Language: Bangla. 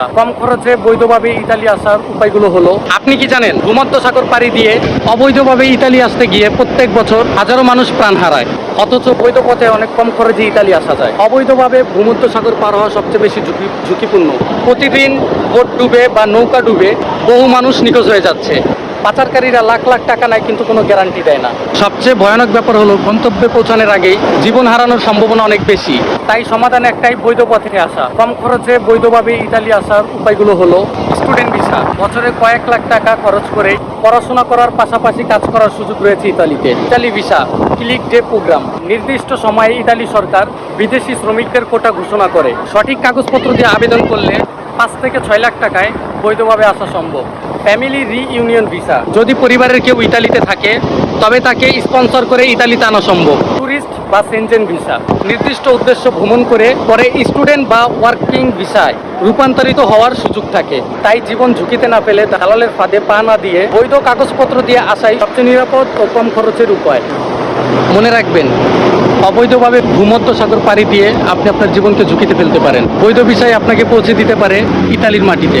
কম খরচে বৈধভাবে ইতালি আসার উপায়গুলো হলো, আপনি কি জানেন, ভূমধ্য সাগর পাড়ি দিয়ে অবৈধভাবে ইতালি আসতে গিয়ে প্রত্যেক বছর হাজারো মানুষ প্রাণ হারায়, অথচ বৈধ পথে অনেক কম খরচে ইতালি আসা যায়। অবৈধভাবে ভূমধ্য সাগর পার হওয়া সবচেয়ে বেশি ঝুঁকি ঝুঁকিপূর্ণ। প্রতিদিন বোট ডুবে বা নৌকা ডুবে বহু মানুষ নিখোঁজ হয়ে যাচ্ছে। পাচারকারীরা লাখ লাখ টাকা নেয় কিন্তু কোনো গ্যারান্টি দেয় না। সবচেয়ে ভয়ানক ব্যাপার হলো গন্তব্যে পৌঁছানোর আগেই জীবন হারানোর সম্ভাবনা অনেক বেশি। তাই সমাধান একটাই বৈধ পথে আসা। কম খরচে বৈধভাবে ইতালি আসার উপায়গুলো হলো স্টুডেন্ট ভিসা বছরে কয়েক লাখ টাকা খরচ করে পড়াশোনা করার পাশাপাশি কাজ করার সুযোগ রয়েছে ইতালিতে। Italy visa click day programme নির্দিষ্ট সময়ে ইতালি সরকার বিদেশি শ্রমিকদের কোটা ঘোষণা করে। সঠিক কাগজপত্র দিয়ে আবেদন করলে পাঁচ থেকে ছয় লাখ টাকায় বৈধভাবে আসা সম্ভব। ফ্যামিলি রিইউনিয়ন ভিসা যদি পরিবারের কেউ ইতালিতে থাকে, তবে তাকে স্পন্সর করে ইতালিতে আনা সম্ভব। ট্যুরিস্ট বা সেনজেন ভিসা নির্দিষ্ট উদ্দেশ্য ভ্রমণ করে পরে স্টুডেন্ট বা ওয়ার্কিং ভিসায় রূপান্তরিত হওয়ার সুযোগ থাকে। তাই জীবন ঝুঁকিতে না ফেলে দালালের ফাঁদে পা না দিয়ে বৈধ কাগজপত্র দিয়ে আসাই সবচেয়ে নিরাপদ ও কম খরচের উপায়। মনে রাখবেন, অবৈধভাবে ভূমধ্য সাগর পাড়ি দিয়ে আপনি আপনার জীবনকে ঝুঁকিতে ফেলতে পারেন। বৈধ বিষয় আপনাকে পৌঁছে দিতে পারে ইতালির মাটিতে।